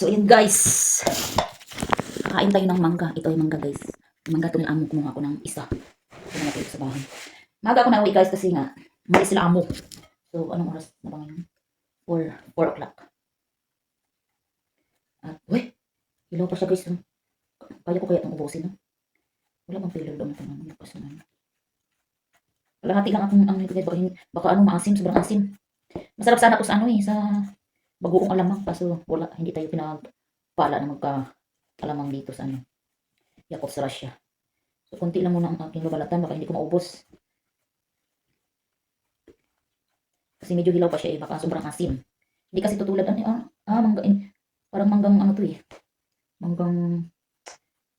So, yun guys. Kakain tayo ng mangga. Ito yung mangga guys. Mangga ito amo kumuha ako ng isa. Ito na natin sa bahay. Maga ako na uwi guys kasi nga, mali sila amo. So, anong oras na ba ngayon? 4, 4 o'clock. At, weh, ilaw pa siya guys. no? Kaya ko kaya itong ubusin. No? Wala bang pillar doon ito. Ano pa sa ano? Wala hati lang akong ano ito guys. Baka, baka ano maasim, sobrang asim. Masarap sana to sa ano eh, sa bagoong alamang. Kaso wala, hindi tayo pinagpala na magka alamang dito sa ano. Yakov sa Russia. So, konti lang muna ang aking babalatan. Baka hindi ko maubos. Kasi medyo hilaw pa siya eh. Baka sobrang asim. Hindi kasi tutulad ano. Ah, ah mangga. eh, Parang manggang ano to eh. Manggang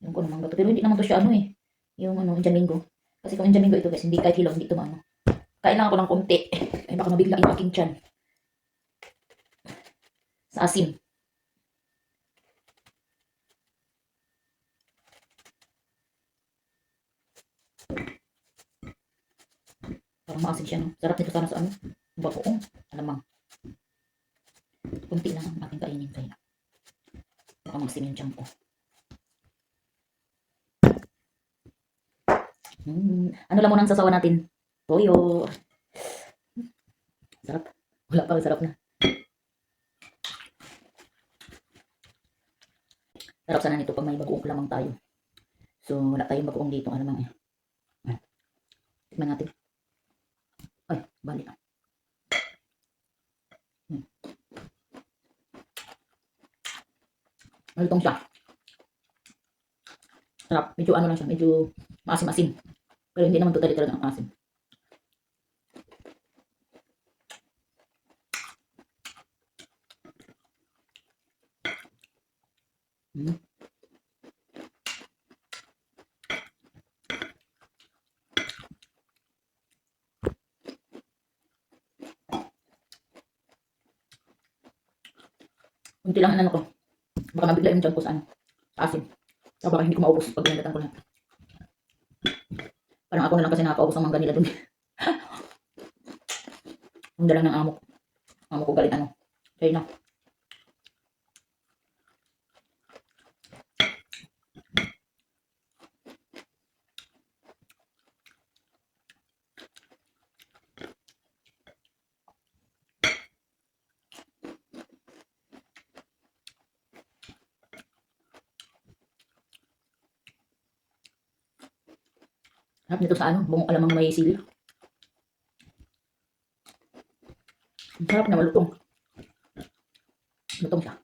yung ano mangga to. Pero hindi naman to siya ano eh. Yung ano, Injamingo. Kasi kung Injamingo ito guys, hindi kahit hilaw, hindi ito maano. Kain lang ako ng konti. Ay baka mabigla yung aking tiyan. Sa asim. Parang maasim siya, no? Sarap nito sana sa ano? Bagoong. Alamang. Kunti lang ang aking kainin kaya. Baka maasim yung tiyan ko. Hmm. Ano lang muna ang sasawa natin? Toyo. Sarap. Wala pa, sarap na. Sarap sana nito pag may bagoong lamang tayo. So, wala tayong bagoong dito. Alamang eh. Ayan. Tikman natin. Ay, bali. Hmm. Malutong siya. Sarap. Medyo ano lang siya. Medyo maasim-asim. Pero hindi naman totally talaga ang Hmm. Kunti lang ang ano ko. Baka mabigla yung tiyan ko sa ano. Sa asim. So, baka hindi ko maubos pag binagatan ko na. Parang ako na lang kasi nakakaubos ang mangga nila dun. Ang dala ng amo. Amo ko galing ano. China. Sarap nito sa ano, bungong alamang may sili. Ang sarap na malutong. Lutong siya.